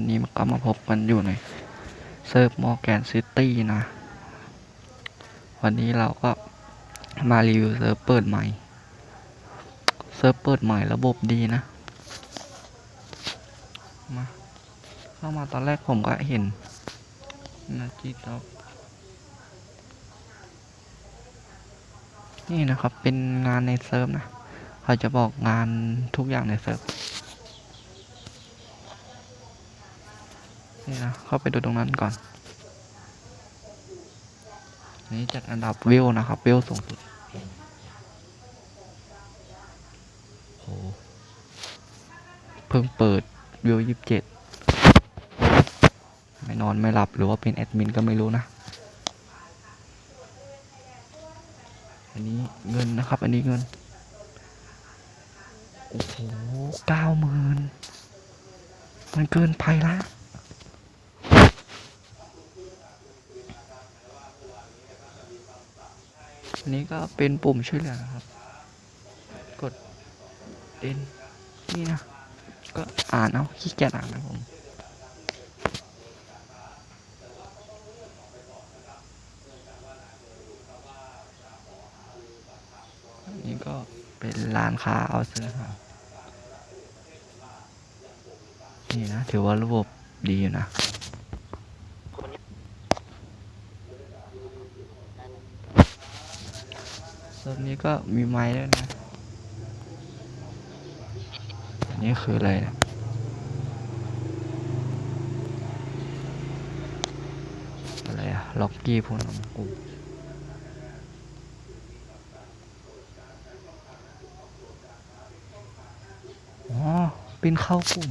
วันนี้ก็มาพบกันอยู่ในเซิร์ฟมอร์แกนซิตี้นะ วันนี้เราก็มารีวิวเซิร์ฟเปิดใหม่ เซิร์ฟเปิดใหม่ระบบดีนะ มาเข้ามาตอนแรกผมก็เห็นนะจีต็อกนี่นะครับเป็นงานในเซิร์ฟนะเขาจะบอกงานทุกอย่างในเซิร์ฟ นี่นะ เข้าไปดูตรงนั้นก่อน นี่จัดอันดับวิวนะครับ วิวสูงสุดโหเพิ่งเปิดวิวยี่สิบเจ็ดไม่นอนไม่หลับหรือว่าเป็นแอดมินก็ไม่รู้นะ อันนี้เงินนะครับ อันนี้เงิน โอ้โหเก้าหมื่นมันเกินไปและ อันนี้ก็เป็นปุ่มช่วยเหลือนะครับ กดเอ็นนี่นะ ก็อ่านเอาขี้เกียจอ่านนะผมอันนี้ก็เป็นร้านค้าเอาซื้อหานี่นะ ถือว่าระบบดีอยู่นะ เซิร์ฟนี้ก็มีไม้ด้วยนะ อันนี้คืออะไรนะอะไรอะล็อกกี้ผู้นำกลุ่มอ๋อเป็นเข้ากลุ่ม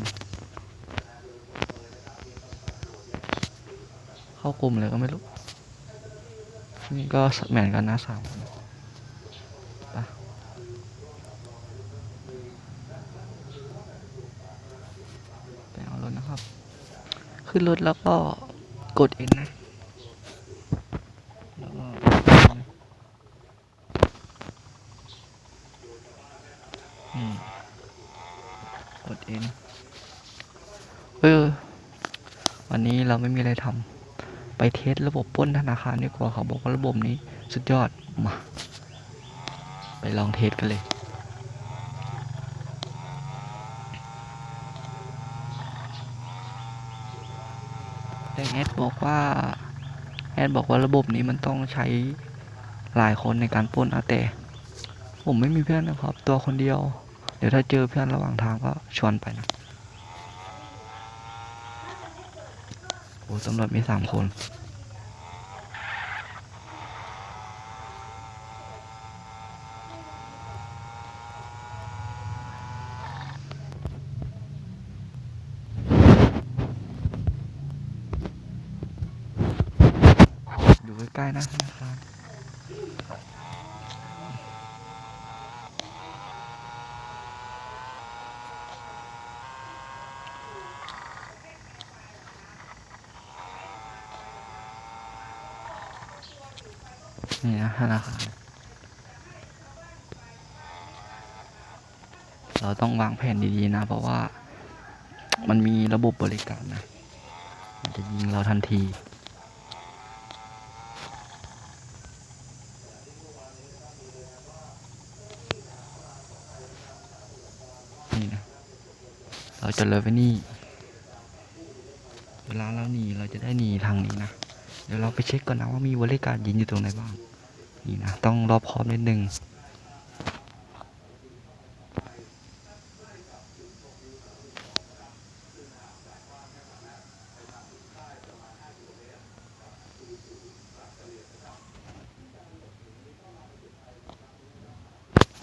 เข้ากลุ่มเลยก็ไม่รู้นี่ก็เหมือนกันนะสามคน ไปไปเอารถ นะครับ ขึ้นรถแล้วก็กดเอ็นนะแล้วก็กดเอ็นเออวันนี้เราไม่มีอะไรทำไปเทสระบบป้นธนาคารดีกว่าเขาบอกว่าระบบนี้สุดยอดมา ไปลองเทสกันเลย แต่แอดบอกว่าแอดบอกว่าระบบนี้มันต้องใช้หลายคนในการปล้นเอาแต่ ผมไม่มีเพื่อนนะครับ ตัวคนเดียว เดี๋ยวถ้าเจอเพื่อนระหว่างทางก็ชวนไปนะโอ้สำรวจมีสามคน ใกล้ๆนะธนาคารนี่นะธนาคารเราต้องวางแผนดีๆนะ เพราะว่ามันมีระบบบริการนะ มันจะยิงเราทันที เราจะเลยไปนี่ เวลาเราหนีเราจะได้หนีทางนี้นะ เดี๋ยวเราไปเช็คก่อนนะว่ามีบริการยิงอยู่ตรงไหนบ้าง นี่นะต้องรอบพร้อมนิดนึง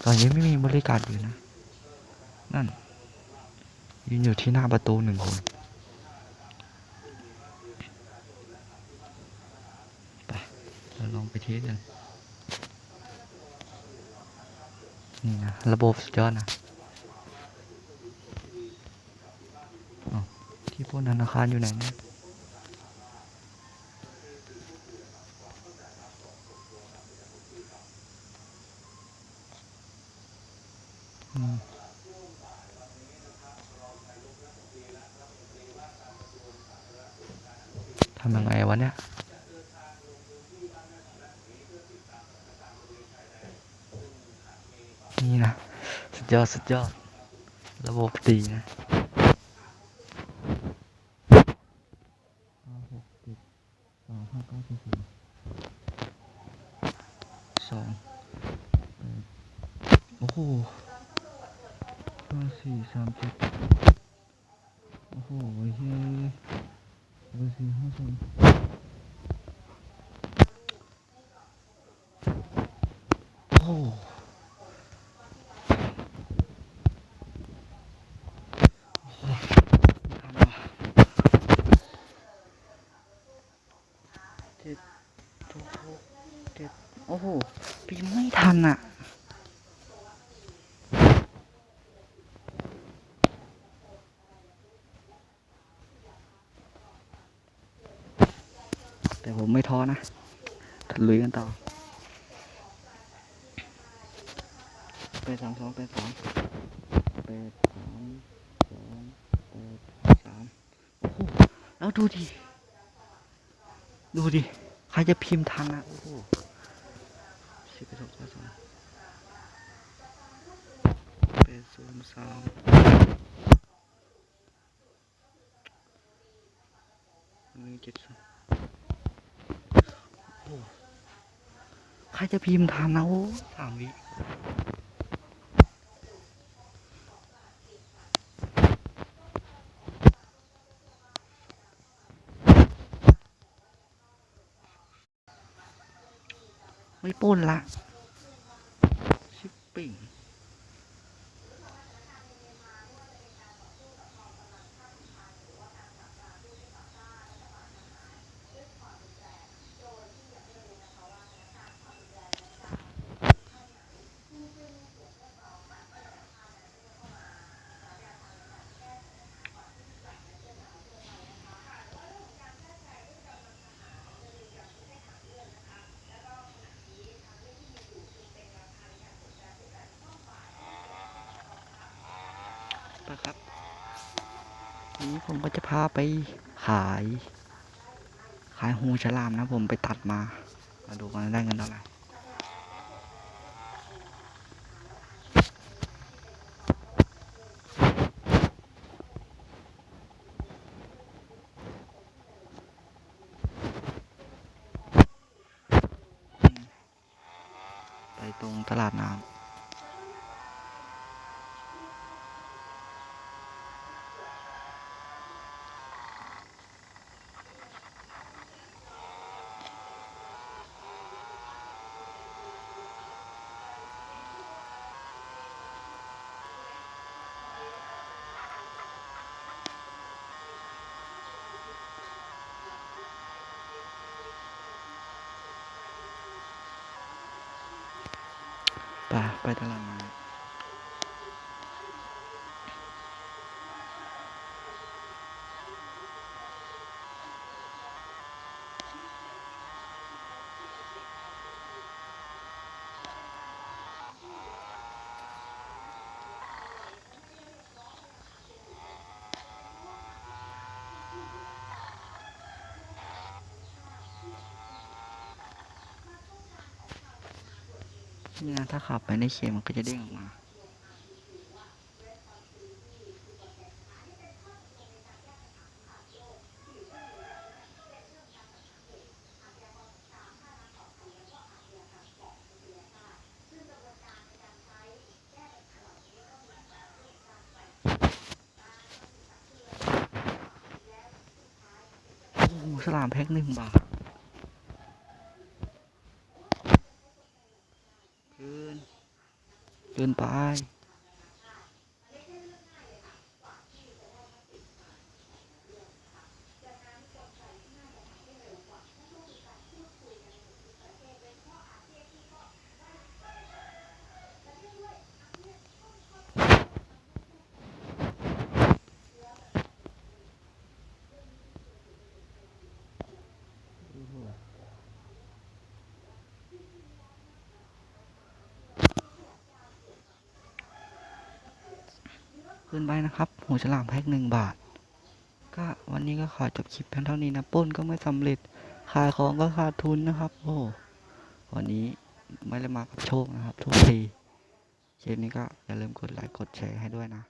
ตอนนี้ไม่มีบริการอยู่นะ ยืนอยู่ที่หน้าประตูหนึ่งคนไปเราลองไปเทสกันนี่นะ ระบบสุดยอดนะที่ปล้นธนาคารอยู่ไหนเนี่ยอืมำยังไงวะเนี่ยนี่นะ สุดยอด สุดยอด ระบบดีนะห้าหกเจ็ดสองห้าเก้าสี่สองโอ้โหห้าสี่สามเจ็ดโอ้โหเฮ้ เบอร์สี่ห้าสองโอ้โหทันวะเจ็ดโอ้โหพิมพ์ไม่ทันอะ ผมไม่ท้อนะถลุยกันต่อไปสามสองไปสามแปดสามสองแปดสามโอ้โหแล้วดูดิ ดูดิ ใครจะพิมพ์ทันอะ โอ้โหสิบเอ็ดหกเก้าสองแปดศูนย์สามหนึ่งเจ็ดสองโอ้โห ใครจะพิมพ์ทันนะโอ้สามวิไม่ปล้นละชิปปิ้ง ปะครับวันนี้ผมก็จะพาไปขาย ขายหูฉลามนะผมไปตัดมา มาดูกันได้เงินเท่าไหร่ไปตรงตลาดน้ำ ไปไปต นี่ยถ้าขับไปในเขตมันก็จะเด้งออกมาโอ้สลามแพ็คหนึ่งบาท เกิน เกินไปขึ้นไปนะครับหูฉลามแพ็กหนึ่งบาท ก็วันนี้ก็ขอจบคลิปเพียงเท่านี้นะป้นก็ไม่สำเร็จขายของก็ขาดทุนนะครับ โอ้วันนี้ไม่ได้มากับโชคนะครับ ทุกทีคลิปนี้ก็อย่าลืมกดไลค์กดแชร์ให้ด้วยนะ